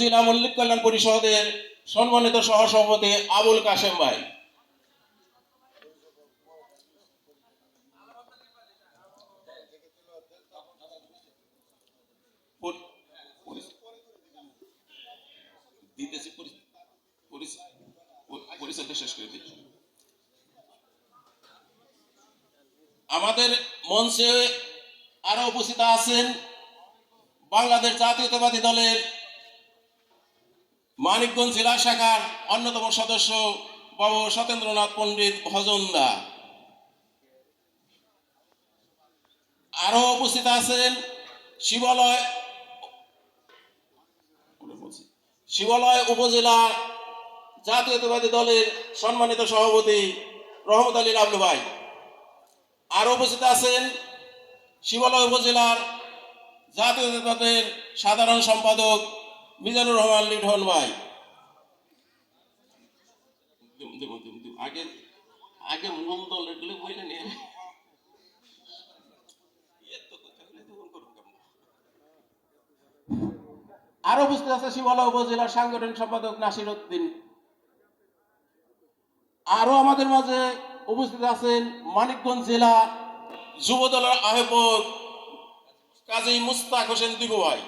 জেলা মল্লিক কল্যাণ পরিষদের সম্মানিত সহসভাপতি আবুল কাশেম ভাই। আমাদের মঞ্চে আরও উপস্থিত আছেন বাংলাদেশ জাতীয়তাবাদী দলের মানিকগঞ্জ জেলা শাখার অন্যতম সদস্য বাবু সতেন্দ্রনাথ পণ্ডিত ভজনদা আরও উপস্থিত আছেন শিবালয় শিবালয় উপজেলা জাতীয়তাবাদী দলের সম্মানিত সভাপতি রহমত আলী লাবলু ভাই। আরও উপস্থিত আছেন শিবালয় উপজেলার জাতীয়তাবাদের সাধারণ সম্পাদক মিজানুর রহমান লিঠন ভাই। আগে আগে মূল দলেরগুলো বইলে নিয়ে এত কথা বলে তখন করুন কেমন? আরও উপস্থিত আছে শিবালয় উপজেলার সাংগঠনিক সম্পাদক নাসির উদ্দিন আরও আমাদের মাঝে উপস্থিত আছেন মানিকগঞ্জ জেলা যুব দলের কাজী মুস্তাক হোসেন দিবু ভাই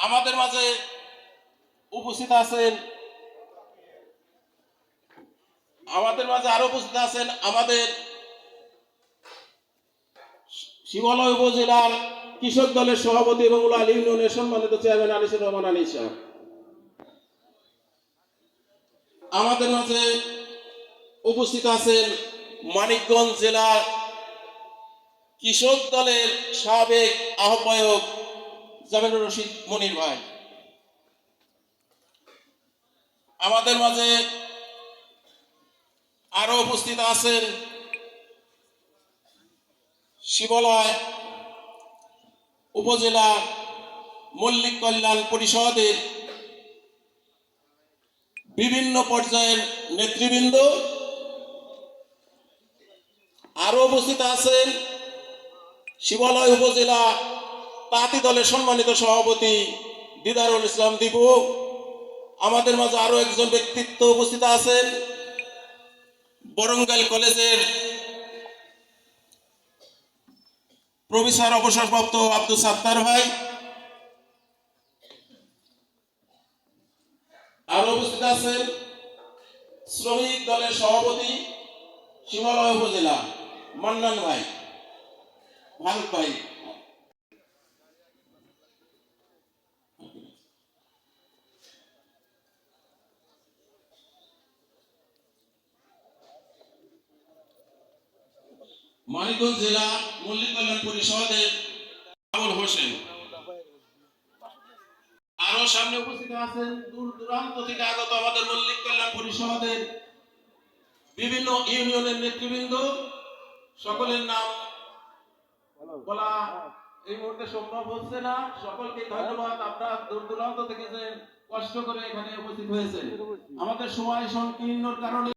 আমাদের মাঝে উপস্থিত আছেন, আমাদের মাঝে আরও উপস্থিত আছেন আমাদের শিবালয় উপজেলার কৃষক দলের সভাপতি এবং উলাল ইউনিয়নের সম্মানিত চেয়ারম্যান আনিসুর রহমান আনিসা আমাদের মাঝে উপস্থিত আছেন মানিকগঞ্জ জেলার কৃষক দলের সাবেক আহ্বায়ক জামিনুর রশিদ মনির ভাই। আমাদের মাঝে আরও উপস্থিত আছেন শিবলয় উপজেলা মল্লিক কল্যাণ পরিষদের বিভিন্ন পর্যায়ের নেতৃবৃন্দ। আরও উপস্থিত আছেন শিবালয় উপজেলা তাঁতি দলের সম্মানিত সভাপতি দিদারুল ইসলাম দীপু, আমাদের মাঝে আরও একজন ব্যক্তিত্ব উপস্থিত আছেন। বরঙ্গাইল কলেজের প্রফেসর অবসরপ্রাপ্ত আব্দুল সাত্তার ভাই, আরও উপস্থিত আছেন শ্রমিক দলের সভাপতি শিবালয় উপজেলা, মান্নান ভাই ভারত ভাই। মানিকগঞ্জ জেলা মল্লিক কল্যাণ পরিষদের আবুল হোসেন। আরও সামনে উপস্থিত আছেন দূর দূরান্ত থেকে আগত আমাদের মল্লিক কল্যাণ পরিষদের বিভিন্ন ইউনিয়নের নেতৃবৃন্দ। সকলের নাম বলা এই মুহূর্তে সম্ভব হচ্ছে না। সকলকে ধন্যবাদ। আপনারা দূর দূরান্ত থেকে যে কষ্ট করে এখানে উপস্থিত হয়েছে আমাদের সময় সংকীর্ণর কারণে